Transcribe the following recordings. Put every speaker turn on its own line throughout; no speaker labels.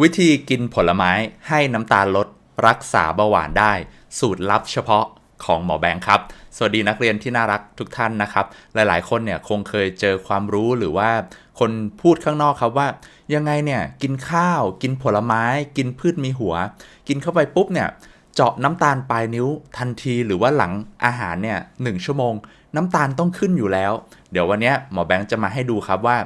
วิธีกินผลไม้ให้น้ำตาลลดรักษาเบาหวานได้ สูตรลับเฉพาะของหมอแบงค์ครับ สวัสดีนักเรียนที่น่ารักทุกท่านนะครับ หลายๆ คนเนี่ยคงเคยเจอความรู้หรือว่าคนพูดข้างนอกครับว่า ยังไงเนี่ยกินข้าวกินผลไม้ กินพืชมีหัว กินเข้าไปปุ๊บเนี่ยเจาะน้ำตาลปลายนิ้วทันทีหรือว่าหลังอาหารเนี่ยหนึ่งชั่วโมง น้ำตาลต้องขึ้นอยู่แล้ว เดี๋ยววันนี้หมอแบงค์จะมาให้ดูครับว่า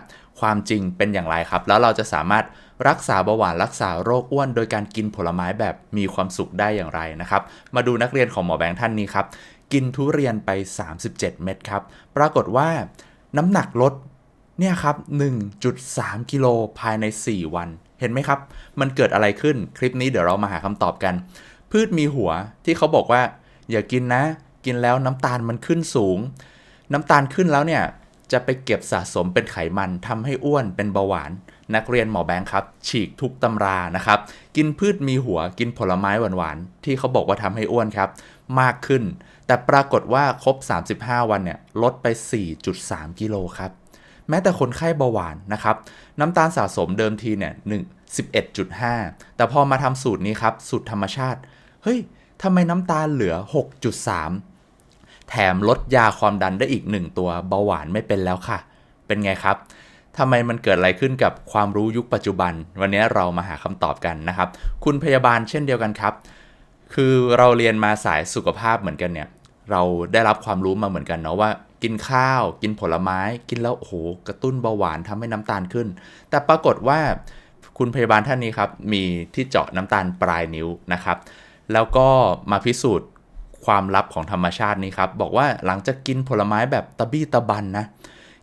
ความจริงเป็นอย่างไรครับ แล้วเราจะสามารถ รักษาเบาหวานรักษาโรคอ้วน โดยการกินผลไม้แบบมีความสุขได้อย่างไรนะครับ มาดูนักเรียนของหมอแบงค์ท่านนี้ครับ กินทุเรียนไป 37 เม็ดครับ ปรากฏว่าน้ำหนักลดเนี่ยครับ 1.3 กิโลภายใน 4 วัน เห็นไหมครับ มันเกิดอะไรขึ้น คลิปนี้เดี๋ยวเรามาหาคำตอบกัน พืชมีหัวที่เขาบอกว่า อย่ากินนะ กินแล้วน้ำตาลมันขึ้นสูง น้ำตาลขึ้นแล้วเนี่ย จะไปเก็บสะสมเป็นไขมันทำให้อ้วนเป็นเบาหวาน นักเรียนหมอแบงค์ครับ ฉีกทุกตำรานะครับ กินพืชมีหัวกินผลไม้หวานๆ ที่เขาบอกว่าทำให้อ้วนครับ มากขึ้น แต่ปรากฏว่าครบ 35 วันเนี่ยลดไป 4.3 กิโลครับ แม้แต่คนไข้เบาหวานนะครับน้ำตาลสะสมเดิมทีเนี่ย1 11.5แต่พอมาทำสูตรนี้ครับ สูตรธรรมชาติ เฮ้ยทำไมน้ำตาลเหลือ 6.3 แถมลดยาความดันได้อีก1ตัวเบาหวานไม่เป็นแล้วค่ะ เป็นไงครับทำไมมันเกิดอะไรขึ้นกับความรู้ยุคปัจจุบัน วันนี้เรามาหาคำตอบกันนะครับ คุณพยาบาลเช่นเดียวกันครับ คือเราเรียนมาสายสุขภาพเหมือนกันเนี่ย เราได้รับความรู้มาเหมือนกันเนาะว่า กินข้าว กินผลไม้ กินแล้วโอ้โหกระตุ้นเบาหวานทำให้น้ำตาลขึ้น แต่ปรากฏว่าคุณพยาบาลท่านนี้ครับมีที่เจาะน้ำตาลปลายนิ้วนะครับ แล้วก็มาพิสูจน์ ความลับของธรรมชาตินี้ครับ บอกว่าหลังจากกินผลไม้แบบตะบี้ตะบันนะ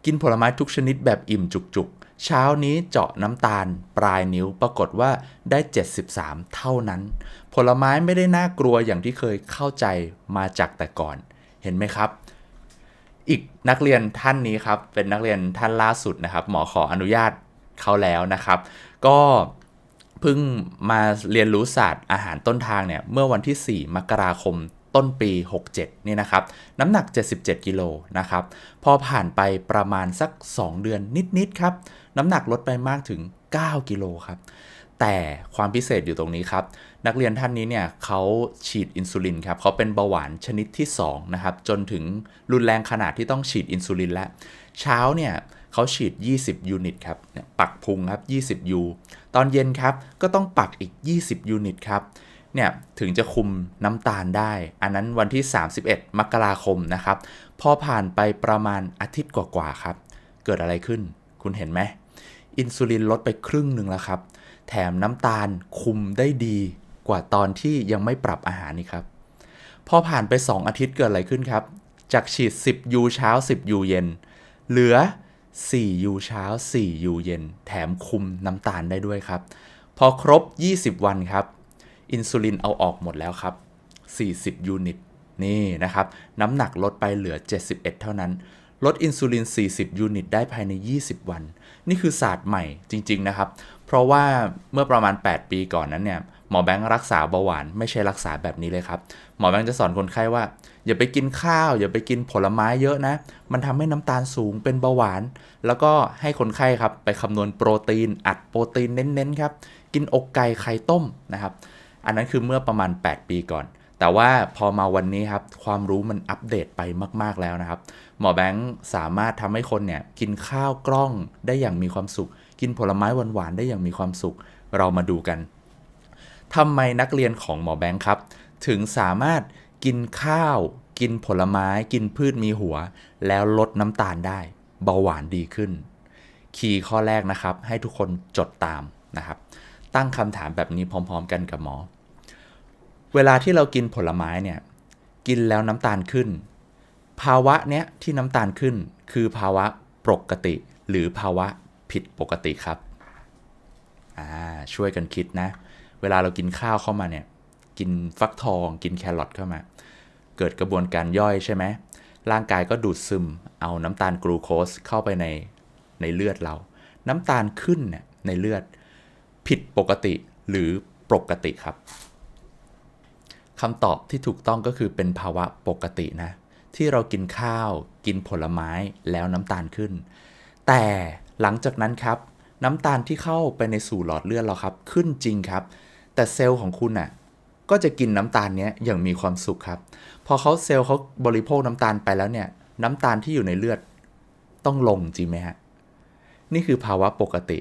กินผลไม้ทุกชนิดแบบอิ่มจุกๆ เช้านี้เจาะน้ำตาลปลายนิ้วปรากฏว่าได้ 73 เท่านั้น ผลไม้ไม่ได้น่ากลัวอย่างที่เคยเข้าใจมาจากแต่ก่อน เห็นไหมครับอีกนักเรียนท่านนี้ครับ เป็นนักเรียนท่านล่าสุดนะครับ หมอขออนุญาตเขาแล้วนะครับ ก็เพิ่งมาเรียนรู้ศาสตร์อาหารต้นทางเนี่ย เมื่อวันที่ 4 มกราคม ต้นปี 67 นี่นะครับ น้ำหนัก 77 กิโลนะครับ พอผ่านไปประมาณสัก 2 เดือนนิด ๆ ครับ น้ำหนักลดไปมากถึง 9 กิโลครับ แต่ความพิเศษอยู่ตรงนี้ครับ นักเรียนท่านนี้เนี่ยเขาฉีดอินซูลินครับเขาเป็นเบาหวานชนิดที่ 2 นะครับ จนถึงรุนแรงขนาดที่ต้องฉีดอินซูลินแล้ว เช้าเนี่ยเขาฉีด 20 ยูนิตครับ ปักพุงครับ 20 ยู ตอนเย็นครับ ก็ต้องปักอีก 20 ยูนิตครับ เนี่ยถึงจะคุมน้ำตาลได้ อันนั้นวันที่ 31 มกราคมนะครับ พอผ่านไปประมาณอาทิตย์กว่าๆครับ เกิดอะไรขึ้น คุณเห็นไหม อินซูลินลดไปครึ่งหนึ่งแล้วครับ แถมน้ำตาลคุมได้ดีกว่าตอนที่ยังไม่ปรับอาหารนี่ครับ พอผ่านไป 2 อาทิตย์เกิดอะไรขึ้นครับ จากฉีด 10 ยูเช้า 10 ยูเย็น เหลือ 4 ยูเช้า 4 ยูเย็น แถมคุมน้ำตาลได้ด้วยครับ พอครบ 20 วันครับ อินซูลินเอาออกหมดแล้วครับ 40 ยูนิต นี่นะครับ น้ำหนักลดไปเหลือ 71 เท่านั้น ลดอินซูลิน 40 ยูนิต ได้ภายใน 20 วัน นี่คือศาสตร์ใหม่จริง ๆ นะครับ เพราะว่าเมื่อประมาณ 8 ปีก่อนนั้นเนี่ย หมอแบงค์รักษาเบาหวานไม่ใช่รักษาแบบนี้เลยครับ หมอแบงค์จะสอนคนไข้ว่า อย่าไปกินข้าว อย่าไปกินผลไม้เยอะนะ มันทำให้น้ำตาลสูงเป็นเบาหวาน แล้วก็ให้คนไข้ครับไปคำนวณโปรตีน อัดโปรตีนเน้นๆครับ กินอกไก่ไข่ต้มนะครับ อันนั้นคือเมื่อประมาณ 8 ปีก่อน แต่ว่าพอมาวันนี้ครับความรู้มันอัปเดตไปมาก ๆแล้วนะครับ หมอแบงค์สามารถทำให้คนเนี่ยกินข้าวกล้องได้อย่างมีความสุข กินผลไม้หวานๆได้อย่างมีความสุข เรามาดูกันทำไมนักเรียนของหมอแบงค์ครับ ถึงสามารถกินข้าว กินผลไม้ กินพืชมีหัว แล้วลดน้ำตาลได้ เบาหวานดีขึ้นคีย์ข้อแรกนะครับ ให้ทุกคนจดตามนะครับ ตั้งคำถามแบบนี้พร้อม ๆ กันกับหมอ เวลาที่เรากินผลไม้เนี่ย กินแล้วน้ำตาลขึ้น ภาวะเนี้ยที่น้ำตาลขึ้น คือภาวะปกติ หรือภาวะผิดปกติครับ อ่า ช่วยกันคิดนะ เวลาเรากินข้าวเข้ามาเนี่ย กินฟักทอง กินแครอทเข้ามา เกิดกระบวนการย่อยใช่ไหม ร่างกายก็ดูดซึม เอาน้ำตาลกลูโคสเข้าไปในในเลือดเรา น้ำตาลขึ้นเนี่ยในเลือด ผิดปกติหรือปกติครับ คำตอบที่ถูกต้องก็คือเป็นภาวะปกตินะ ที่เรากินข้าวกินผลไม้แล้วน้ำตาลขึ้น แต่หลังจากนั้นครับ น้ำตาลที่เข้าไปในสู่หลอดเลือดเราครับ ขึ้นจริงครับ แต่เซลล์ของคุณน่ะก็จะกินน้ำตาลเนี้ยอย่างมีความสุขครับ พอเขาเซลล์เขาบริโภคน้ำตาลไปแล้วเนี่ย น้ำตาลที่อยู่ในเลือดต้องลงจริงไหมฮะนี่คือภาวะปกติ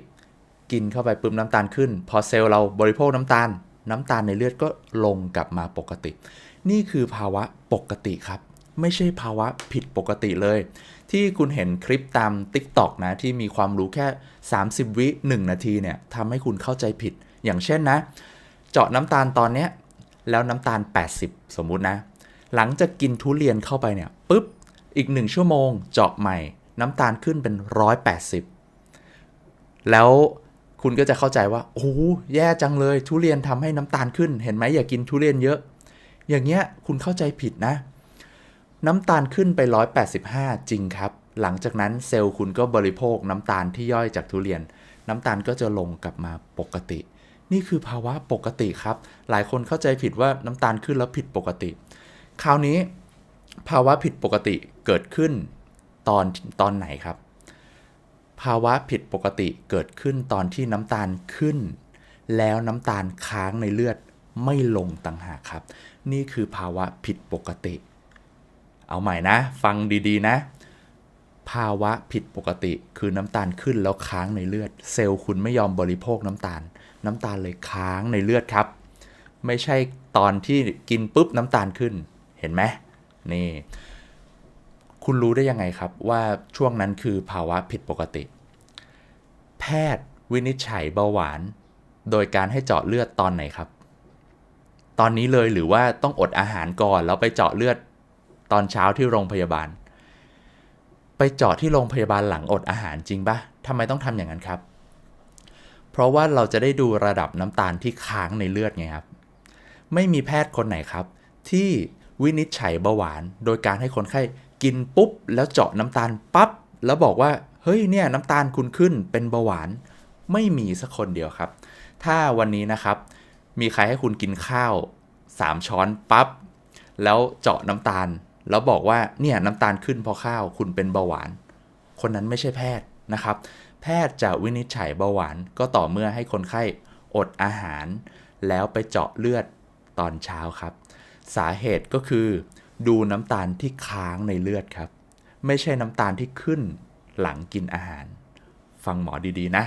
กินเข้าไปปุ๊บน้ำตาลขึ้น พอเซลล์เราบริโภคน้ำตาล น้ำตาลในเลือดก็ลงกลับมาปกติ นี่คือภาวะปกติครับ ไม่ใช่ภาวะผิดปกติเลย ที่คุณเห็นคลิปตาม TikTok นะที่มีความรู้แค่ 30 วิ 1 นาทีเนี่ยทำให้คุณเข้าใจผิด อย่างเช่นนะ เจาะน้ำตาลตอนเนี้ยแล้วน้ำตาล 80 สมมุตินะ หลังจากกินทุเรียนเข้าไปเนี่ยปุ๊บอีก 1 ชั่วโมง เจาะใหม่ น้ำตาลขึ้นเป็น 180 แล้ว คุณก็จะเข้าใจว่าโอ้แย่จังเลย ทุเรียนทำให้น้ำตาลขึ้น เห็นไหมอย่ากินทุเรียนเยอะ อย่างเงี้ยคุณเข้าใจผิดนะ น้ำตาลขึ้นไป 185 จริงครับ หลังจากนั้นเซลล์คุณก็บริโภคน้ำตาลที่ย่อยจากทุเรียน น้ำตาลก็จะลงกลับมาปกติ นี่คือภาวะปกติครับ หลายคนเข้าใจผิดว่าน้ำตาลขึ้นแล้วผิดปกติ คราวนี้ ภาวะผิดปกติเกิดขึ้นตอนตอนไหนครับ ภาวะผิดปกติเกิดขึ้นตอนที่น้ำตาลขึ้น แล้วน้ำตาลค้างในเลือดไม่ลงต่างหากครับ นี่คือภาวะผิดปกติ เอาใหม่นะ ฟังดีๆนะ ภาวะผิดปกติคือน้ำตาลขึ้นแล้วค้างในเลือด เซลล์คุณไม่ยอมบริโภคน้ำตาล น้ำตาลเลยค้างในเลือดครับ ไม่ใช่ตอนที่กินปุ๊บน้ำตาลขึ้น เห็นไหมนี่ คุณรู้ได้ยังไงครับว่าช่วงนั้นคือภาวะผิดปกติ แพทย์วินิจฉัยเบาหวาน โดยการให้เจาะเลือดตอนไหนครับ ตอนนี้เลยหรือว่าต้องอดอาหารก่อนแล้วไปเจาะเลือดตอนเช้าที่โรงพยาบาล ไปเจาะที่โรงพยาบาลหลังอดอาหารจริงปะทำไมต้องทำอย่างนั้นครับ เพราะว่าเราจะได้ดูระดับน้ำตาลที่ค้างในเลือดไงครับ ไม่มีแพทย์คนไหนครับ ที่วินิจฉัยเบาหวาน โดยการให้คนไข้ กินปุ๊บแล้วเจาะน้ำตาลปั๊บแล้วบอกว่าเฮ้ยเนี่ยน้ำตาลคุณขึ้นเป็นเบาหวานไม่มีสักคนเดียวครับ ถ้าวันนี้นะครับ มีใครให้คุณกินข้าว 3 ช้อนปั๊บแล้วเจาะน้ำตาล แล้วบอกว่าเนี่ยน้ำตาลขึ้นเพราะข้าวคุณเป็นเบาหวาน คนนั้นไม่ใช่แพทย์นะครับ แพทย์จะวินิจฉัยเบาหวานก็ต่อเมื่อให้คนไข้อดอาหาร แล้วไปเจาะเลือดตอนเช้าครับ สาเหตุก็คือ ดูน้ำตาลที่ค้างในเลือดครับ ไม่ใช่น้ำตาลที่ขึ้นหลังกินอาหาร ฟังหมอดีๆนะ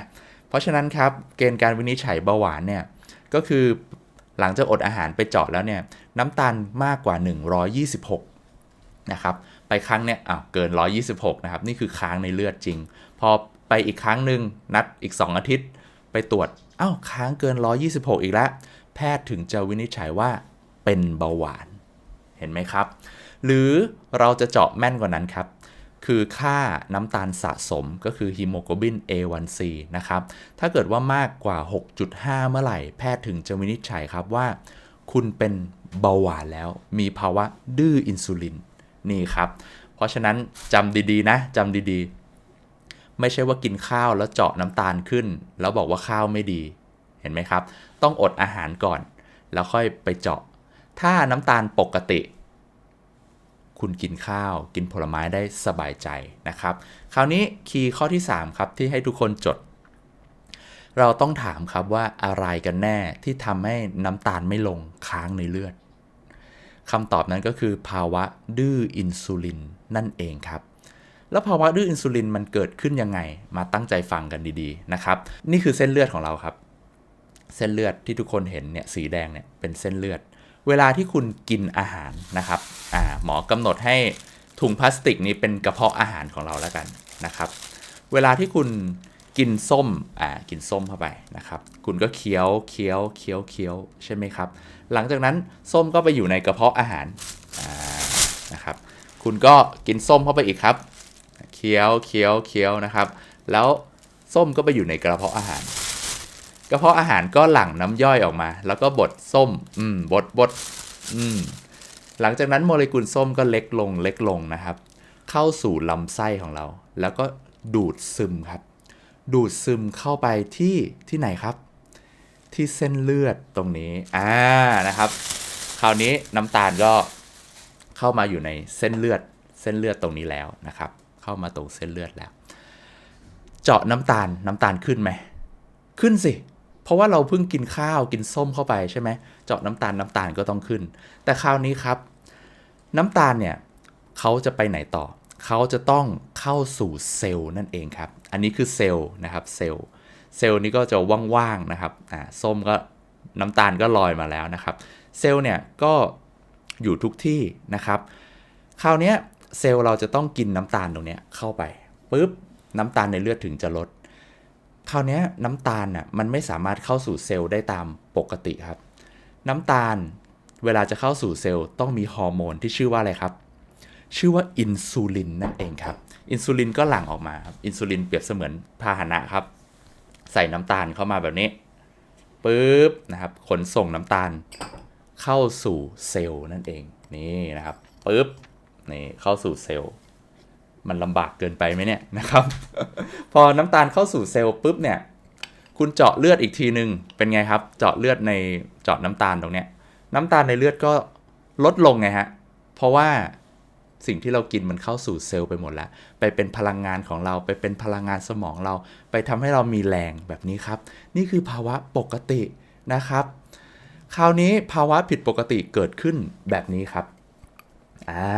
เพราะฉะนั้นครับเกณฑ์การวินิจฉัยเบาหวานเนี่ยก็คือหลังจากอดอาหารไปเจาะแล้วเนี่ยน้ำตาลมากกว่า 126 นะครับ ไปครั้งเนี่ยอ้าวเกิน 126 นะครับ นี่คือค้างในเลือดจริง พอไปอีกครั้งหนึ่งนัดอีก 2 อาทิตย์ ไปตรวจอ้าวค้างเกิน 126 อีกแล้ว แพทย์ถึงจะวินิจฉัยว่าเป็นเบาหวาน เห็นไหมครับ หรือเราจะเจาะแม่นกว่านั้นครับ คือค่าน้ำตาลสะสมก็คือฮีโมโกลบิน A1C นะครับ ถ้าเกิดว่ามากกว่า 6.5 เมื่อไหร่ แพทย์ถึงจะวินิจฉัยครับว่า คุณเป็นเบาหวานแล้ว มีภาวะดื้ออินซูลินนี่ครับ เพราะฉะนั้นจำดีๆนะจำดีๆ ไม่ใช่ว่ากินข้าวแล้วเจาะน้ำตาลขึ้น แล้วบอกว่าข้าวไม่ดี เห็นไหมครับ ต้องอดอาหารก่อน แล้วค่อยไปเจาะ ถ้าน้ำตาลปกติ คุณกินข้าว กินผลไม้ได้สบายใจนะครับ คราวนี้คีย์ข้อที่ 3 ครับ ที่ให้ทุกคนจด เราต้องถามครับว่าอะไรกันแน่ที่ทำให้น้ำตาลไม่ลงค้างในเลือดคำตอบนั้นก็คือภาวะดื้ออินซูลินนั่นเองครับแล้วภาวะดื้ออินซูลินมันเกิดขึ้นยังไง มาตั้งใจฟังกันดีๆนะครับ นี่คือเส้นเลือดของเราครับ เส้นเลือดที่ทุกคนเห็นเนี่ยสีแดงเนี่ยเป็นเส้นเลือด เวลาที่คุณกินอาหารนะครับอ่าหมอกำหนดให้ถุงพลาสติกนี้เป็นกระเพาะอาหารของเราแล้วกันนะครับ เวลาที่คุณกินส้มอ่ากินส้มเข้าไปนะครับ คุณก็เคี้ยวเคี้ยวเคี้ยวเคี้ยวใช่ไหมครับ หลังจากนั้นส้มก็ไปอยู่ในกระเพาะอาหารนะครับ คุณก็กินส้มเข้าไปอีกครับ เคี้ยวเคี้ยวเคี้ยวนะครับ แล้วส้มก็ไปอยู่ในกระเพาะอาหาร กระเพาะอาหารก็หลั่งน้ำย่อยออกมา แล้วก็บดส้ม อืมบดบดอืมหลังจากนั้นโมเลกุลส้มก็เล็กลงเล็กลงนะครับ เข้าสู่ลำไส้ของเรา แล้วก็ดูดซึมครับ ดูดซึมเข้าไปที่ที่ไหนครับ ที่เส้นเลือดตรงนี้อ่านะครับ คราวนี้น้ำตาลก็เข้ามาอยู่ในเส้นเลือดเส้นเลือดตรงนี้แล้วนะครับ เข้ามาตรงเส้นเลือดแล้ว เจาะน้ำตาลน้ำตาลขึ้นไหมขึ้นสิ เพราะว่าเราเพิ่งกินข้าวกินส้มเข้าไปใช่ไหมเจาะน้ำตาลน้ำตาลก็ต้องขึ้น แต่คราวนี้ครับ น้ำตาลเนี่ยเขาจะไปไหนต่อ เขาจะต้องเข้าสู่เซลล์นั่นเองครับ อันนี้คือเซลล์นะครับเซลล์เซลล์นี้ก็จะว่างๆนะครับอ่าส้มก็น้ำตาลก็ลอยมาแล้วนะครับ เซลล์เนี่ยก็อยู่ทุกที่นะครับ คราวนี้เซลล์เราจะต้องกินน้ำตาลตรงนี้เข้าไปปุ๊บน้ำตาลในเลือดถึงจะลด คราวนี้น้ำตาลน่ะมันไม่สามารถเข้าสู่เซลล์ได้ตามปกติครับ น้ำตาลเวลาจะเข้าสู่เซลล์ต้องมีฮอร์โมนที่ชื่อว่าอะไรครับ ชื่อว่าอินซูลินนั่นเองครับ อินซูลินก็หลั่งออกมาครับ อินซูลินเปรียบเสมือนพาหนะครับ ใส่น้ำตาลเข้ามาแบบนี้ปุ๊บนะครับ ขนส่งน้ำตาลเข้าสู่เซลล์นั่นเอง นี่นะครับปุ๊บนี่เข้าสู่เซลล์ มันลำบากเกินไปไหมเนี่ยนะครับ พอน้ำตาลเข้าสู่เซลล์ปุ๊บเนี่ยคุณเจาะเลือดอีกทีหนึ่งเป็นไงครับ เจาะเลือดในเจาะน้ำตาลตรงเนี้ยน้ำตาลในเลือดก็ลดลงไงฮะเพราะว่าสิ่งที่เรากินมันเข้าสู่เซลล์ไปหมดแล้ว ไปเป็นพลังงานของเรา ไปเป็นพลังงานสมองเรา ไปทำให้เรามีแรงแบบนี้ครับ นี่คือภาวะปกตินะครับ คราวนี้ภาวะผิดปกติเกิดขึ้นแบบนี้ครับ อ่า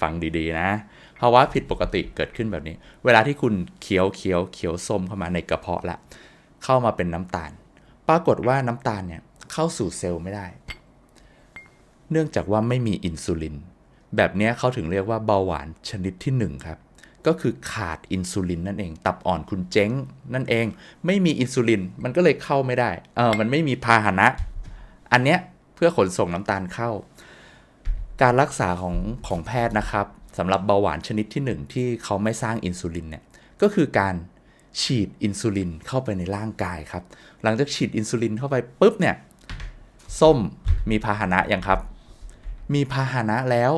ฟังดีๆนะ ภาวะผิดปกติเกิดขึ้นแบบนี้ เวลาที่คุณเคี้ยวเคี้ยวเคี้ยวส้มเข้ามาในกระเพาะละ เข้ามาเป็นน้ำตาล ปรากฏว่าน้ำตาลเนี่ยเข้าสู่เซลล์ไม่ได้ เนื่องจากว่าไม่มีอินซูลิน แบบนี้เขาถึงเรียกว่าเบาหวานชนิดที่1ครับ ก็คือขาดอินซูลินนั่นเอง ตับอ่อนคุณเจ๊งนั่นเอง ไม่มีอินซูลิน มันก็เลยเข้าไม่ได้ เออ มันไม่มีพาหนะ อันเนี้ยเพื่อขนส่งน้ำตาลเข้า การรักษาของของแพทย์นะครับ สำหรับเบาหวานชนิดที่ 1 ที่เขาไม่สร้างอินซูลินเนี่ยก็คือการฉีดอินซูลินเข้าไปในร่างกายครับ หลังจากฉีดอินซูลินเข้าไปปุ๊บเนี่ยส้มมีพาหนะยังครับ มีพาหนะแล้ว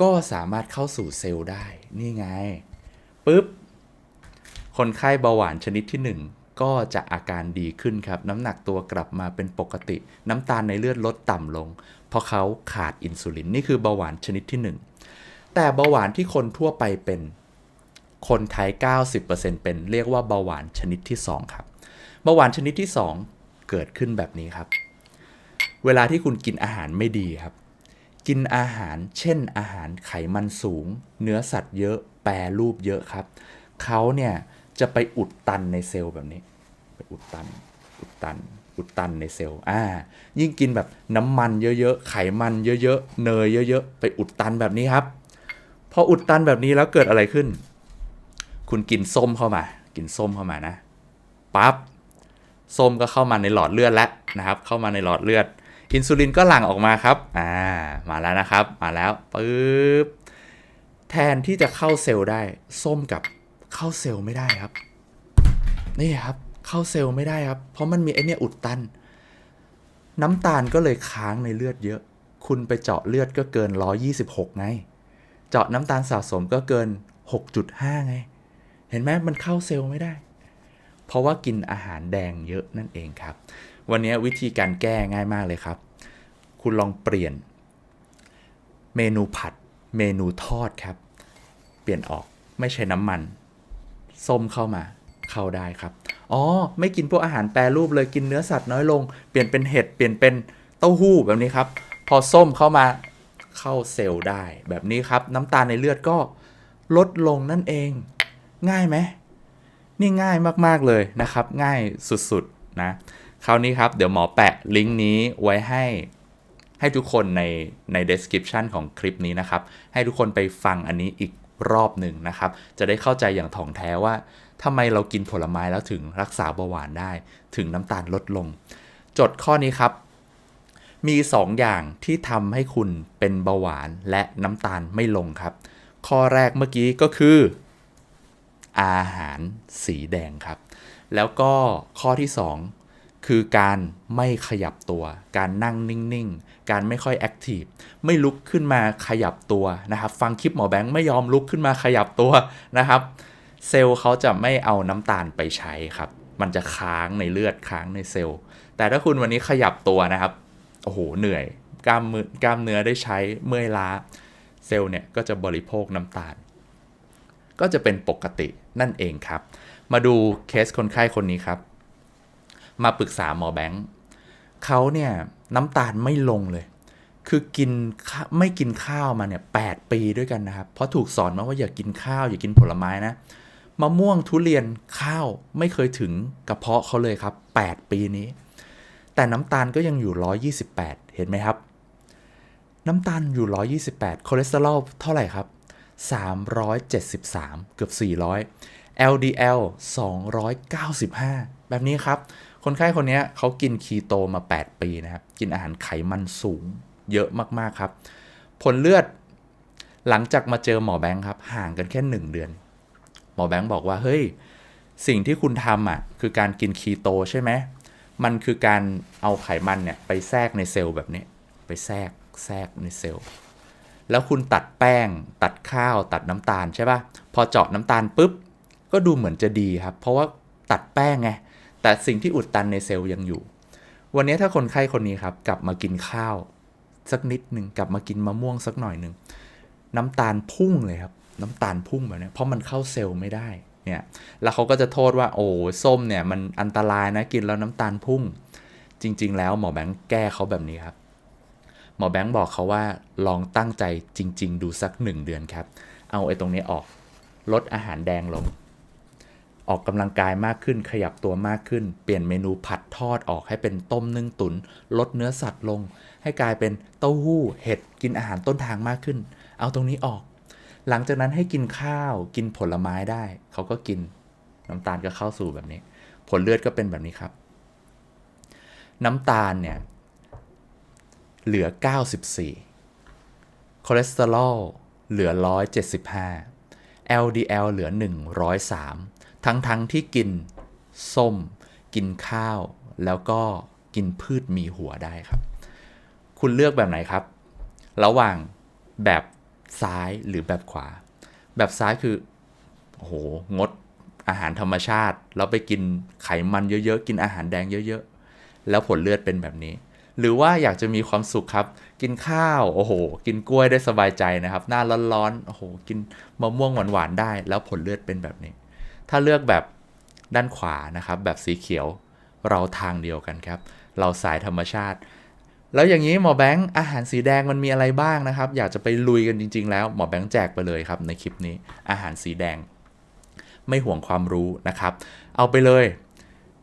ก็สามารถเข้าสู่เซลล์ได้ นี่ไงปุ๊บ คนไข้เบาหวานชนิดที่ 1 ก็จะอาการดีขึ้นครับ น้ำหนักตัวกลับมาเป็นปกติ น้ำตาลในเลือดลดต่ำลง เพราะเขาขาดอินซูลิน นี่คือเบาหวานชนิดที่ 1 แต่เบาหวานที่คนทั่วไปเป็น คนไทย 90%เป็นเรียกว่าเบาหวานชนิดที่ 2 ครับ เบาหวานชนิดที่ 2 เกิดขึ้นแบบนี้ครับ เวลาที่คุณกินอาหารไม่ดีครับ กินอาหารเช่นอาหารไขมันสูง เนื้อสัตว์เยอะแปรรูปเยอะครับ เขาเนี่ยจะไปอุดตันในเซลล์แบบนี้ ไปอุดตัน อุดตัน อุดตันในเซลล์ อ่า ยิ่งกินแบบน้ำมันเยอะๆ ไขมันเยอะๆ เนยเยอะๆ ไปอุดตันแบบนี้ครับ พออุดตันแบบนี้แล้วเกิดอะไรขึ้น คุณกินส้มเข้ามา กินส้มเข้ามานะปั๊บส้มก็เข้ามาในหลอดเลือดแล้วนะครับ เข้ามาในหลอดเลือด อินซูลินก็หลั่งออกมาครับ อ่า มาแล้วนะครับ มาแล้วปึ๊บ แทนที่จะเข้าเซลล์ได้ ส้มกับเข้าเซลล์ไม่ได้ครับ นี่ครับ เข้าเซลล์ไม่ได้ครับ เพราะมันมีไอเนี่ยอุดตัน น้ำตาลก็เลยค้างในเลือดเยอะ คุณไปเจาะเลือดก็เกิน 126 ไง เจาะน้ำตาลสะสมก็เกิน 6.5 ไง เห็นไหมมันเข้าเซลล์ไม่ได้ เพราะว่ากินอาหารแดงเยอะนั่นเองครับ วันนี้วิธีการแก้ง่ายมากเลยครับ คุณลองเปลี่ยน เมนูผัด เมนูทอดครับ เปลี่ยนออกไม่ใช่น้ำมัน ส้มเข้ามาเข้าได้ครับ อ๋อ ไม่กินพวกอาหารแปรรูปเลยกินเนื้อสัตว์น้อยลง เปลี่ยนเป็นเห็ด เปลี่ยนเป็นเต้าหู้แบบนี้ครับ พอส้มเข้ามา เข้าเซลล์ได้ แบบนี้ครับน้ำตาลในเลือดก็ลดลงนั่นเอง ง่ายไหมนี่ง่ายมากๆเลยนะครับ ง่ายสุดๆนะคราวนี้ครับ เดี๋ยวหมอแปะลิงก์นี้ไว้ให้ให้ทุกคนในใน description ของคลิปนี้นะครับ ให้ทุกคนไปฟังอันนี้อีกรอบหนึ่งนะครับ จะได้เข้าใจอย่างถ่องแท้ว่าทำไมเรากินผลไม้แล้วถึงรักษาเบาหวานได้ ถึงน้ำตาลลดลง จดข้อนี้ครับ มี 2 อย่างที่ทำให้คุณเป็นเบาหวานและน้ำตาลไม่ลงครับ ข้อแรกเมื่อกี้ก็คือ อาหารสีแดงครับ แล้วก็ข้อที่ 2 คือการไม่ขยับตัว การนั่งนิ่งๆ การไม่ค่อยแอคทีฟไม่ลุกขึ้นมาขยับตัวนะครับ ฟังคลิปหมอแบงค์ไม่ยอมลุกขึ้นมาขยับตัวนะครับ เซลล์เขาจะไม่เอาน้ำตาลไปใช้ครับ มันจะค้างในเลือดค้างในเซลล์ แต่ถ้าคุณวันนี้ขยับตัวนะครับ โอ้โหเหนื่อย กล้ามมือกล้ามเนื้อได้ใช้เมื่อยล้า เซลล์เนี่ยก็จะบริโภคน้ำตาล ก็จะเป็นปกตินั่นเองครับ มาดูเคสคนไข้คนนี้ครับ มาปรึกษาหมอแบงค์เขาเนี่ยน้ำตาลไม่ลงเลย คือกินไม่กินข้าวมาเนี่ยแปีด้วยกันนะครับ เพราะถูกสอนมาว่าอย่ากินข้าว อย่ากินผลไม้นะมะม่วงทุเรียนข้าวไม่เคยถึงกระเพาะเขาเลยครับ 8 ปีนี้ แต่น้ำตาลก็ยังอยู่ 128 เห็นไหมครับ น้ำตาลอยู่ 128 คอเลสเตอรอลเท่าไหร่ครับ 373 เกือบ 400 LDL 295 แบบนี้ครับ คนไข้คนนี้เขากินคีโตมา 8 ปีนะครับ กินอาหารไขมันสูงเยอะมาก ๆ ครับ ผลเลือดหลังจากมาเจอหมอแบงค์ครับ ห่างกันแค่ 1 เดือน หมอแบงค์บอกว่า เฮ้ย สิ่งที่คุณทำอะ คือการกินคีโตใช่ไหม มันคือการเอาไขมันเนี่ยไปแทรกในเซลล์แบบนี้ ไปแทรกแทรกในเซลล์ แล้วคุณตัดแป้ง ตัดข้าว ตัดน้ำตาลใช่ปะ่ะ พอเจาะน้ำตาลปุ๊บ ก็ดูเหมือนจะดีครับ เพราะว่าตัดแป้งไง แต่สิ่งที่อุดตันในเซลล์ยังอยู่ วันนี้ถ้าคนไข้คนนี้ครับ กลับมากินข้าว สักนิดหนึ่งกลับมากินมะม่วงสักหน่อยหนึ่งน้ำตาลพุ่งเลยครับ น้ำตาลพุ่งแบบนี้เพราะมันเข้าเซลล์ไม่ได้ เนี่ยแล้วเขาก็จะโทษว่าโอ้ส้มเนี่ยมันอันตรายนะกินแล้วน้ำตาลพุ่ง จริง ๆ แล้วหมอแบงค์แก้เขาแบบนี้ครับหมอแบงค์บอกเขาว่าลองตั้งใจจริง ๆ ดูสักหนึ่งเดือนครับ เอาไอ้ตรงนี้ออกลดอาหารแดงลง ออกกำลังกายมากขึ้นขยับตัวมากขึ้น เปลี่ยนเมนูผัดทอดออกให้เป็นต้มนึ่งตุน ลดเนื้อสัตว์ลง ให้กลายเป็นเต้าหู้เห็ดกินอาหารต้นทางมากขึ้น เอาตรงนี้ออก หลังจากนั้นให้กินข้าวกินผลไม้ได้ เขาก็กินน้ำตาลก็เข้าสู่แบบนี้ ผลเลือดก็เป็นแบบนี้ครับ น้ำตาลเนี่ยเหลือ 94 คอเลสเตอรอลเหลือ 175 LDL เหลือ 103 ทั้งทั้งที่กินส้ม กินข้าว แล้วก็กินพืชมีหัวได้ครับ คุณเลือกแบบไหนครับ ระหว่างแบบ ซ้ายหรือแบบขวา แบบซ้ายคือโอ้โหงดอาหารธรรมชาติแล้วไปกินไขมันเยอะๆ กินอาหารแดงเยอะๆ แล้วผลเลือดเป็นแบบนี้ หรือว่าอยากจะมีความสุขครับ กินข้าวโอ้โห กินกล้วยได้สบายใจนะครับ หน้าร้อนๆโอ้โหกินมะม่วงหวานๆได้ แล้วผลเลือดเป็นแบบนี้ ถ้าเลือกแบบด้านขวานะครับ แบบสีเขียวเราทางเดียวกันครับ เราสายธรรมชาติ แล้วอย่างนี้หมอแบงค์อาหารสีแดงมันมีอะไรบ้างนะครับ อยากจะไปลุยกันจริง ๆ แล้วหมอแบงค์แจกไปเลยครับในคลิปนี้อาหารสีแดง ไม่ห่วงความรู้นะครับ เอาไปเลย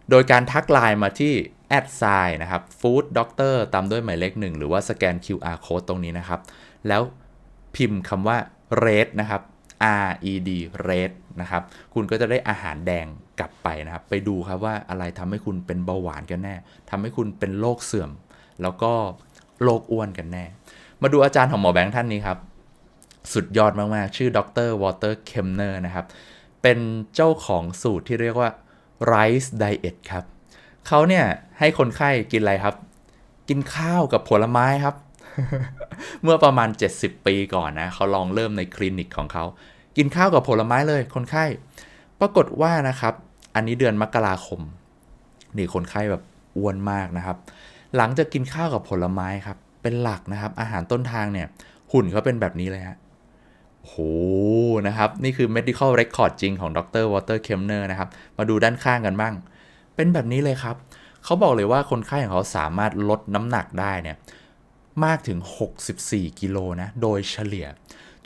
โดยการทักไลน์มาที่แอดไซน์นะครับ food doctor ตามด้วยหมายเลขหนึ่งหรือว่าสแกน QR code ตรงนี้นะครับ แล้วพิมพ์คำว่า red นะครับ R E D red นะครับ คุณก็จะได้อาหารแดงกลับไปนะครับ ไปดูครับว่าอะไรทำให้คุณเป็นเบาหวานกันแน่ทำให้คุณเป็นโรคเสื่อม แล้วก็โรคอ้วนกันแน่ มาดูอาจารย์ของหมอแบงค์ท่านนี้ครับ สุดยอดมาก ๆ ชื่อดรวอเตอร์เคมเนอร์นะครับ เป็นเจ้าของสูตรที่เรียกว่า Rice Diet ครับ เขาเนี่ยให้คนไข้กินอะไรครับ กินข้าวกับผลไม้ครับ เมื่อประมาณ 70 ปีก่อนนะ เขาลองเริ่มในคลินิกของเขา กินข้าวกับผลไม้เลย คนไข้ ปรากฏว่านะครับ อันนี้เดือนมกราคม นี่คนไข้แบบอ้วนมากนะครับ หลังจากกินข้าวกับผลไม้ครับ เป็นหลักนะครับ อาหารต้นทางเนี่ย หุ่นเขาเป็นแบบนี้เลยฮะโหนะครับ นี่คือ medical record จริงของดร Walter Kemner นะครับ มาดูด้านข้างกันบ้าง เป็นแบบนี้เลยครับ เขาบอกเลยว่าคนไข้ของเขาสามารถลดน้ำหนักได้เนี่ย มากถึง 64 กิโลนะ โดยเฉลี่ย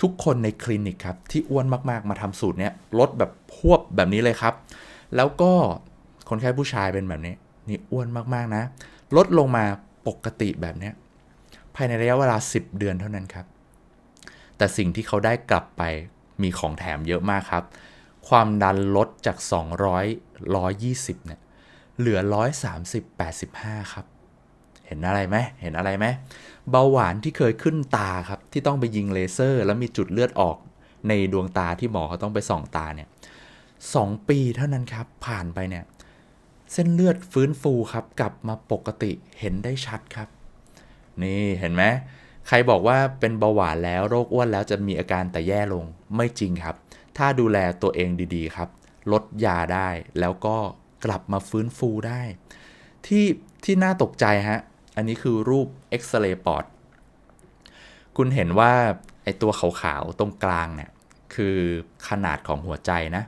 ทุกคนในคลินิกครับ ที่อ้วนมากๆ มาทำสูตรเนี้ยลดแบบพวบแบบนี้เลยครับ แล้วก็คนไข้ผู้ชายเป็นแบบนี้ นี่อ้วนมากๆนะ ลดลงมาปกติแบบนี้ภายในระยะเวลา 10 เดือนเท่านั้นครับ แต่สิ่งที่เขาได้กลับไปมีของแถมเยอะมากครับ ความดันลดจาก 200 120 เนี่ย เหลือ 130 85 ครับ เห็นอะไรไหมเห็นอะไรไหมเบาหวานที่เคยขึ้นตาครับ ที่ต้องไปยิงเลเซอร์ แล้วมีจุดเลือดออกในดวงตาที่หมอเขาต้องไปส่องตาเนี่ยสองปีเท่านั้นครับ ผ่านไปเนี่ย เส้นเลือดฟื้นฟูครับกลับมาปกติเห็นได้ชัดครับ นี่เห็นไหมใครบอกว่าเป็นเบาหวานแล้วโรคอ้วนแล้วจะมีอาการแต่แย่ลงไม่จริงครับ ถ้าดูแลตัวเองดีๆครับ ลดยาได้แล้วก็กลับมาฟื้นฟูได้ ที่ที่น่าตกใจฮะ อันนี้คือรูปเอ็กซเรย์ปอด คุณเห็นว่าไอตัวขาวๆตรงกลางเนี่ยคือขนาดของหัวใจนะ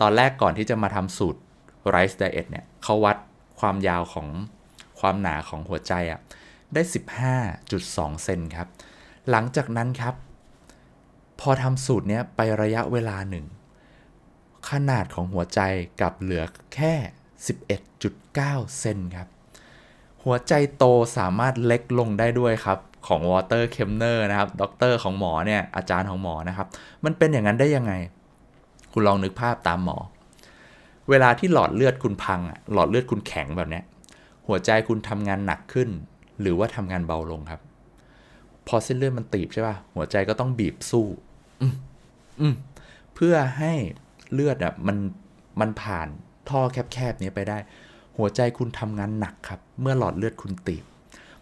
ตอนแรกก่อนที่จะมาทำสูตร Rice Diet เนี่ยเขาวัดความยาวของความหนาของหัวใจอะได้ 15.2 เซนครับ หลังจากนั้นครับ พอทำสูตรเนี้ยไประยะเวลาหนึ่ง ขนาดของหัวใจกลับเหลือแค่ 11.9 เซนครับ หัวใจโตสามารถเล็กลงได้ด้วยครับ ของวอเตอร์เคมเนอร์นะครับ ด็อกเตอร์ของหมอเนี่ย อาจารย์ของหมอนะครับ มันเป็นอย่างนั้นได้ยังไง คุณลองนึกภาพตามหมอ เวลาที่หลอดเลือดคุณพังอะหลอดเลือดคุณแข็งแบบเนี้ยหัวใจคุณทำงานหนักขึ้น หรือว่าทำงานเบาลงครับ พอเส้นเลือดมันตีบใช่ป่ะหัวใจก็ต้องบีบสู้ อืมอืมเพื่อให้เลือดอะมันมันผ่านท่อแคบๆนี้ไปได้ หัวใจคุณทำงานหนักครับ เมื่อหลอดเลือดคุณตีบ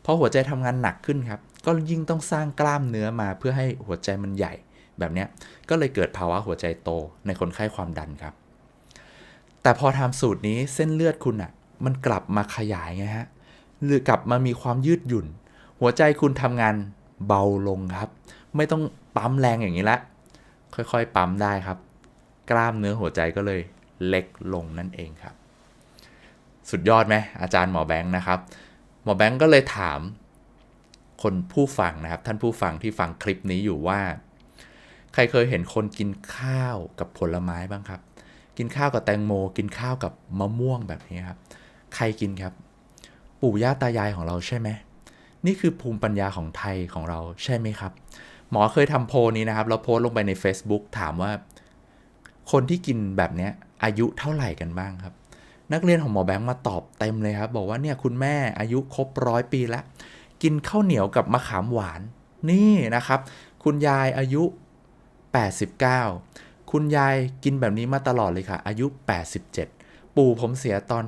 พอหัวใจทำงานหนักขึ้นครับ ก็ยิ่งต้องสร้างกล้ามเนื้อมาเพื่อให้หัวใจมันใหญ่ แบบเนี้ยก็เลยเกิดภาวะหัวใจโตในคนไข้ความดันครับ แต่พอทำสูตรนี้เส้นเลือดคุณอะ มันกลับมาขยายไงฮะ หรือกลับมามีความยืดหยุ่น หัวใจคุณทำงานเบาลงครับ ไม่ต้องปั๊มแรงอย่างนี้ละ ค่อยๆ ปั๊มได้ครับ กล้ามเนื้อหัวใจก็เลยเล็กลงนั่นเองครับ สุดยอดไหมอาจารย์หมอแบงค์นะครับ หมอแบงค์ก็เลยถาม คนผู้ฟังนะครับ ท่านผู้ฟังที่ฟังคลิปนี้อยู่ว่า ใครเคยเห็นคนกินข้าวกับผลไม้บ้างครับ กินข้าวกับแตงโม กินข้าวกับมะม่วงแบบนี้ครับ ใครกินครับ ปู่ย่าตายายของเราใช่ไหม นี่คือภูมิปัญญาของไทยของเราใช่ไหมครับ หมอเคยทำโพลนี้นะครับแล้วโพสลงไปใน Facebook ถามว่า คนที่กินแบบนี้อายุเท่าไหร่กันบ้างครับ นักเรียนของหมอแบงค์มาตอบเต็มเลยครับ บอกว่าเนี่ยคุณแม่อายุครบร้อยปีแล้วกินข้าวเหนียวกับมะขามหวานนี่นะครับ คุณยายอายุ 89 คุณยายกินแบบนี้มาตลอดเลยค่ะ อายุ 87 ปู่ผมเสียตอน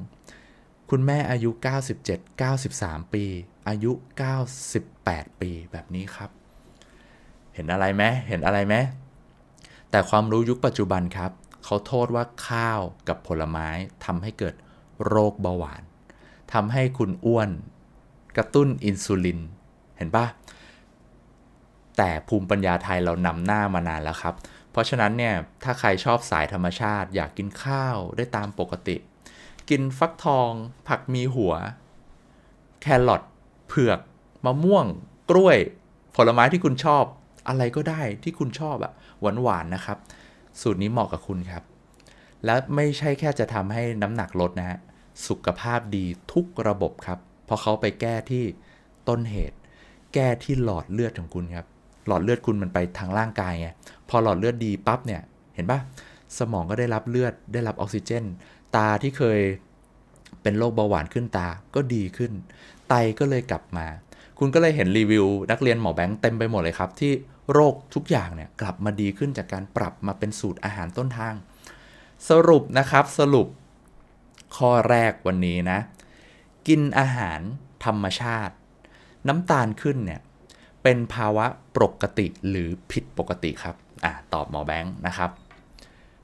92 คุณแม่อายุ 97 93 ปี อายุ 98 ปีแบบนี้ครับ เห็นอะไรไหมเห็นอะไรไหมแต่ความรู้ยุคปัจจุบันครับ เขาโทษว่าข้าวกับผลไม้ทำให้เกิดโรคเบาหวานทำให้คุณอ้วนกระตุ้นอินซูลิน เห็นปะแต่ภูมิปัญญาไทยเรานำหน้ามานานแล้วครับ เพราะฉะนั้นเนี่ยถ้าใครชอบสายธรรมชาติ อยากกินข้าวได้ตามปกติ กินฟักทอง ผักมีหัว แครอทเผือกมะม่วง กล้วย ผลไม้ที่คุณชอบ อะไรก็ได้ที่คุณชอบอะหวานหวานๆนะครับ สูตรนี้เหมาะกับคุณครับ และไม่ใช่แค่จะทำให้น้ำหนักลดนะฮะสุขภาพดีทุกระบบครับ เพราะเขาไปแก้ที่ต้นเหตุ แก้ที่หลอดเลือดของคุณครับ หลอดเลือดคุณมันไปทางร่างกายไง พอหลอดเลือดดีปั๊บเนี่ยเห็นปะสมองก็ได้รับเลือดได้รับออกซิเจน ตาที่เคยเป็นโรคเบาหวานขึ้นตาก็ดีขึ้น ไตก็เลยกลับมา คุณก็เลยเห็นรีวิว นักเรียนหมอแบงค์เต็มไปหมดเลยครับ ที่โรคทุกอย่างเนี่ยกลับมาดีขึ้นจากการปรับมาเป็นสูตรอาหารต้นทาง สรุปนะครับสรุปข้อแรกวันนี้นะ กินอาหารธรรมชาติ น้ำตาลขึ้นเนี่ยเป็นภาวะปกติหรือผิดปกติครับ อะตอบหมอแบงค์นะครับ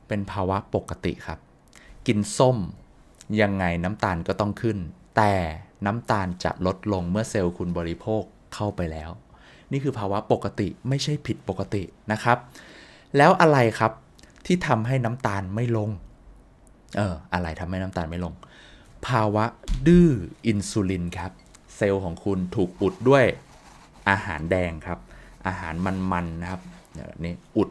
เป็นภาวะปกติครับ กินส้มยังไงน้ำตาลก็ต้องขึ้น แต่น้ำตาลจะลดลงเมื่อเซลล์คุณบริโภคเข้าไปแล้ว นี่คือภาวะปกติไม่ใช่ผิดปกตินะครับ แล้วอะไรครับที่ทำให้น้ำตาลไม่ลง เอออะไรทำให้น้ำตาลไม่ลง ภาวะดื้ออินซูลินครับ เซลล์ของคุณถูกอุดด้วยอาหารแดงครับ อาหารมันๆนะครับ นี่อุด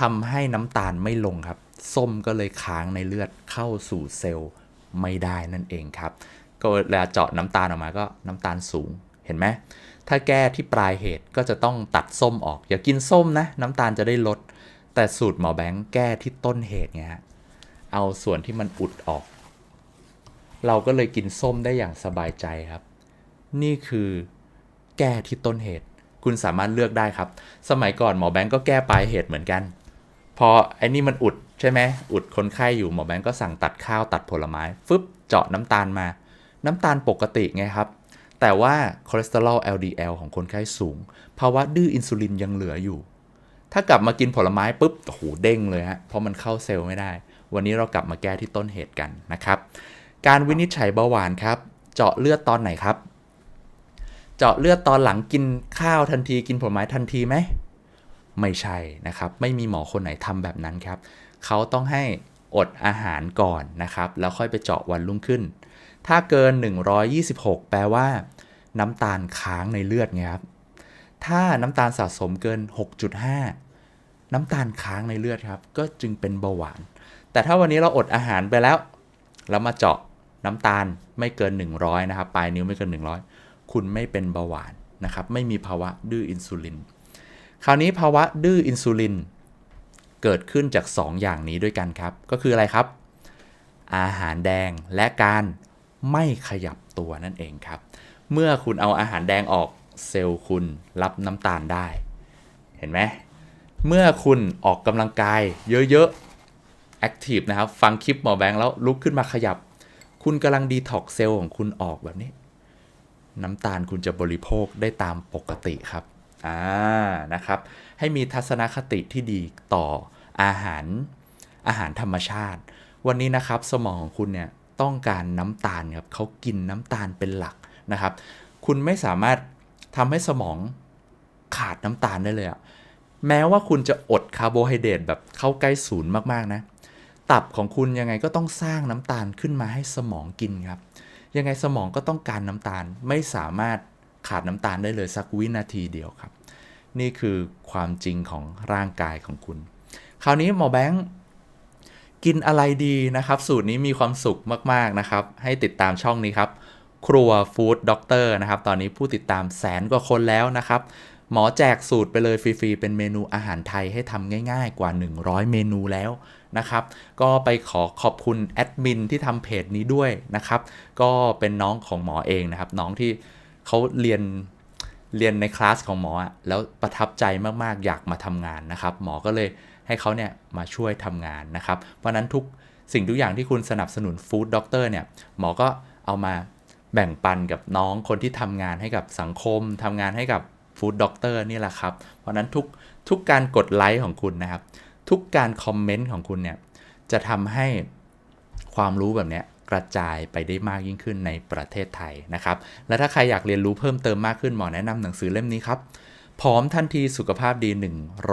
ทำให้น้ำตาลไม่ลงครับ ส้มก็เลยค้างในเลือดเข้าสู่เซลล์ไม่ได้นั่นเองครับ ก็เวลาเจาะน้ำตาลออกมาก็น้ำตาลสูงเห็นไหมถ้าแก้ที่ปลายเหตุก็จะต้องตัดส้มออก อย่ากินส้มนะน้ำตาลจะได้ลด แต่สูตรหมอแบงค์แก้ที่ต้นเหตุไงฮะเอาส่วนที่มันอุดออก เราก็เลยกินส้มได้อย่างสบายใจครับ นี่คือแก้ที่ต้นเหตุ คุณสามารถเลือกได้ครับ สมัยก่อนหมอแบงค์ก็แก้ปลายเหตุเหมือนกัน พอไอ้นี่มันอุดใช่ไหมอุดคนไข้อยู่หมอแบงค์ก็สั่งตัดข้าวตัดผลไม้ฟึบเจาะน้ำตาลมา น้ำตาลปกติไงครับ แต่ว่าคอเลสเตอรอล LDL ของคนไข้สูง ภาวะดื้ออินซูลินยังเหลืออยู่ ถ้ากลับมากินผลไม้ปุ๊บโอ้โหเด้งเลยฮะเพราะมันเข้าเซลล์ไม่ได้ วันนี้เรากลับมาแก้ที่ต้นเหตุกันนะครับ การวินิจฉัยเบาหวานครับ เจาะเลือดตอนไหนครับ เจาะเลือดตอนหลังกินข้าวทันทีกินผลไม้ทันทีไหม ไม่ใช่นะครับ ไม่มีหมอคนไหนทำแบบนั้นครับ เขาต้องให้อดอาหารก่อนนะครับ แล้วค่อยไปเจาะวันรุ่งขึ้น ถ้าเกิน 126 แปลว่า น้ำตาลค้างในเลือดไงครับ ถ้าน้ำตาลสะสมเกิน 6.5 น้ำตาลค้างในเลือดครับ ก็จึงเป็นเบาหวาน แต่ถ้าวันนี้เราอดอาหารไปแล้ว แล้วมาเจาะน้ำตาลไม่เกิน 100 นะครับ ปลายนิ้วไม่เกิน 100 คุณไม่เป็นเบาหวานนะครับไม่มีภาวะดื้ออินซูลิน คราวนี้ภาวะดื้ออินซูลิน เกิดขึ้นจาก 2 อย่างนี้ด้วยกันครับ ก็คืออะไรครับ อาหารแดงและการไม่ขยับตัวนั่นเองครับ เมื่อคุณเอาอาหารแดงออกเซลล์คุณรับน้ำตาลได้ เห็นไหมเมื่อคุณออกกำลังกายเยอะๆแอคทีฟนะครับ ฟังคลิปหมอแบงค์แล้วลุกขึ้นมาขยับ คุณกำลังดีท็อกเซลล์ของคุณออกแบบนี้ น้ำตาลคุณจะบริโภคได้ตามปกติครับอ่านะครับ ให้มีทัศนคติที่ดีต่ออาหารอาหารธรรมชาติ วันนี้นะครับสมองของคุณเนี่ยต้องการน้ำตาลครับเขากินน้ำตาลเป็นหลักนะครับ คุณไม่สามารถทำให้สมองขาดน้ำตาลได้เลยอะแม้ว่าคุณจะอดคาร์โบไฮเดรตแบบเข้าใกล้ศูนย์มากๆนะ ตับของคุณยังไงก็ต้องสร้างน้ำตาลขึ้นมาให้สมองกินครับ ยังไงสมองก็ต้องการน้ำตาล ไม่สามารถขาดน้ำตาลได้เลยสักวินาทีเดียวครับ นี่คือความจริงของร่างกายของคุณ คราวนี้หมอแบงค์กินอะไรดีนะครับ สูตรนี้มีความสุขมากๆนะครับ ให้ติดตามช่องนี้ครับ ครัวฟู้ดด็อกเตอร์นะครับ ตอนนี้ผู้ติดตามแสนกว่าคนแล้วนะครับ หมอแจกสูตรไปเลยฟรีๆ เป็นเมนูอาหารไทยให้ทำง่ายๆกว่า 100 เมนูแล้วนะครับ ก็ไปขอขอบคุณแอดมินที่ทำเพจนี้ด้วยนะครับ ก็เป็นน้องของหมอเองนะครับ น้องที่เขาเรียนเรียนในคลาสของหมออะแล้วประทับใจมาก ๆ อยากมาทำงานนะครับ หมอก็เลยให้เขาเนี่ยมาช่วยทำงานนะครับ เพราะนั้นทุกสิ่งทุกอย่างที่คุณสนับสนุนฟู้ดด็อกเตอร์เนี่ย หมอก็เอามาแบ่งปันกับน้องคนที่ทำงานให้กับสังคมทำงานให้กับฟู้ดด็อกเตอร์นี่แหละครับ เพราะนั้นทุกทุกการกดไลค์ของคุณนะครับ ทุกการคอมเมนต์ของคุณเนี่ยจะทำให้ความรู้แบบนี้กระจายไปได้มากยิ่งขึ้นในประเทศไทยนะครับ และถ้าใครอยากเรียนรู้เพิ่มเติมมากขึ้นหมอแนะนำหนังสือเล่มนี้ครับพร้อมทันทีสุขภาพดี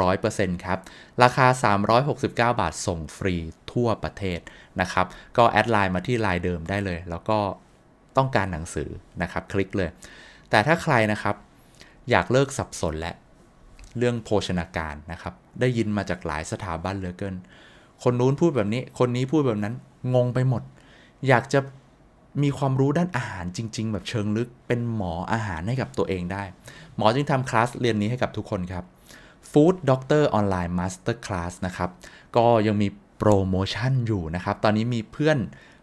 100%ครับ ราคา 369 บาทส่งฟรีทั่วประเทศนะครับ ก็แอดไลน์มาที่ไลน์เดิมได้เลย แล้วก็ต้องการหนังสือนะครับ คลิกเลย แต่ถ้าใครนะครับ อยากเลิกสับสนและ เรื่องโภชนาการนะครับ ได้ยินมาจากหลายสถาบันเหลือเกิน คนนู้นพูดแบบนี้ คนนี้พูดแบบนั้น งงไปหมด อยากจะมีความรู้ด้านอาหารจริง ๆ แบบเชิงลึก เป็นหมออาหารให้กับตัวเองได้ หมอจึงทำคลาสเรียนนี้ให้กับทุกคนครับ Food Doctor Online Master Class นะครับ ก็ยังมีโปรโมชั่นอยู่นะครับ ตอนนี้มีเพื่อน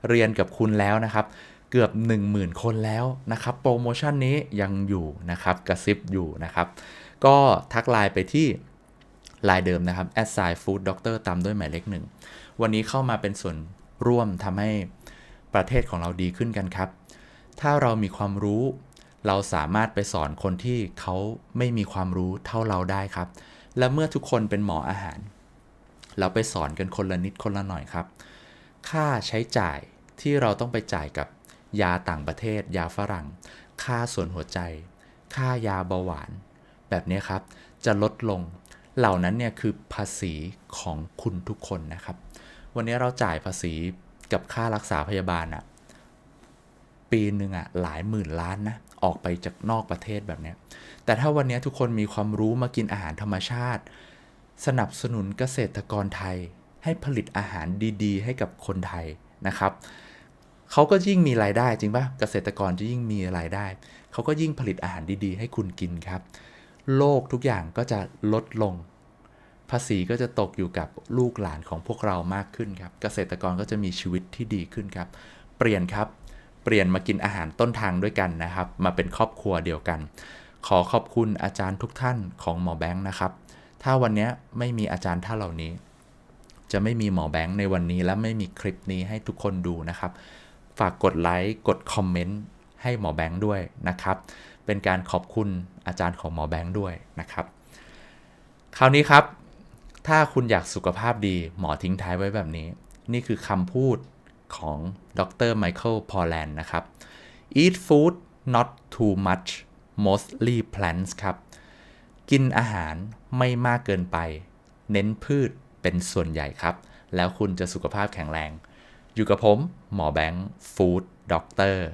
เรียนกับคุณแล้วนะครับ เกือบ 10,000 คนแล้วนะครับ โปรโมชั่นนี้ยังอยู่นะครับ กระซิบอยู่นะครับ ก็ทักไลน์ไปที่ไลน์เดิมนะครับ a s i food doctor ตามด้วยหมายเลขหนึ่ง วันนี้เข้ามาเป็นส่วนร่วมทำให้ประเทศของเราดีขึ้นกันครับ ถ้าเรามีความรู้เราสามารถไปสอนคนที่เขาไม่มีความรู้เท่าเราได้ครับ และเมื่อทุกคนเป็นหมออาหาร เราไปสอนกันคนละนิดคนละหน่อยครับ ค่าใช้จ่ายที่เราต้องไปจ่ายกับยาต่างประเทศ ยาฝรั่ง ค่าส่วนหัวใจ ค่ายาเบาหวาน แบบนี้ครับ จะลดลง เหล่านั้นเนี่ยคือภาษีของคุณทุกคนนะครับ วันนี้เราจ่ายภาษีกับค่ารักษาพยาบาลอะปีหนึ่งอะหลายหมื่นล้านนะ ออกไปจากนอกประเทศแบบนี้ แต่ถ้าวันนี้ทุกคนมีความรู้มากินอาหารธรรมชาติ สนับสนุนเกษตรกรไทย ให้ผลิตอาหารดีๆ ให้กับคนไทยนะครับเขาก็ยิ่งมีรายได้จริงป่ะ เกษตรกรจะยิ่งมีรายได้ เขาก็ยิ่งผลิตอาหารดีๆ ให้คุณกินครับ โลกทุกอย่างก็จะลดลง ภาษีก็จะตกอยู่กับลูกหลานของพวกเรามากขึ้นครับ เกษตรกรก็จะมีชีวิตที่ดีขึ้นครับ เปลี่ยนครับ เปลี่ยนมากินอาหารต้นทางด้วยกันนะครับ มาเป็นครอบครัวเดียวกัน ขอขอบคุณอาจารย์ทุกท่านของหมอแบงค์นะครับ ถ้าวันนี้ไม่มีอาจารย์ท่านเหล่านี้ จะไม่มีหมอแบงค์ในวันนี้และไม่มีคลิปนี้ให้ทุกคนดูนะครับ ฝากกดไลค์ กดคอมเมนต์ให้หมอแบงค์ด้วยนะครับ เป็นการขอบคุณ อาจารย์ของหมอแบงค์ด้วยนะครับ คราวนี้ครับ ถ้าคุณอยากสุขภาพดีหมอทิ้งท้ายไว้แบบนี้ นี่คือคำพูดของดรไมเคิลพอแลนด์นะครับ eat food not too much mostly plants ครับ กินอาหารไม่มากเกินไป เน้นพืชเป็นส่วนใหญ่ครับ แล้วคุณจะสุขภาพแข็งแรง อยู่กับผม หมอแบงค์ฟู้ดด็อกเตอร์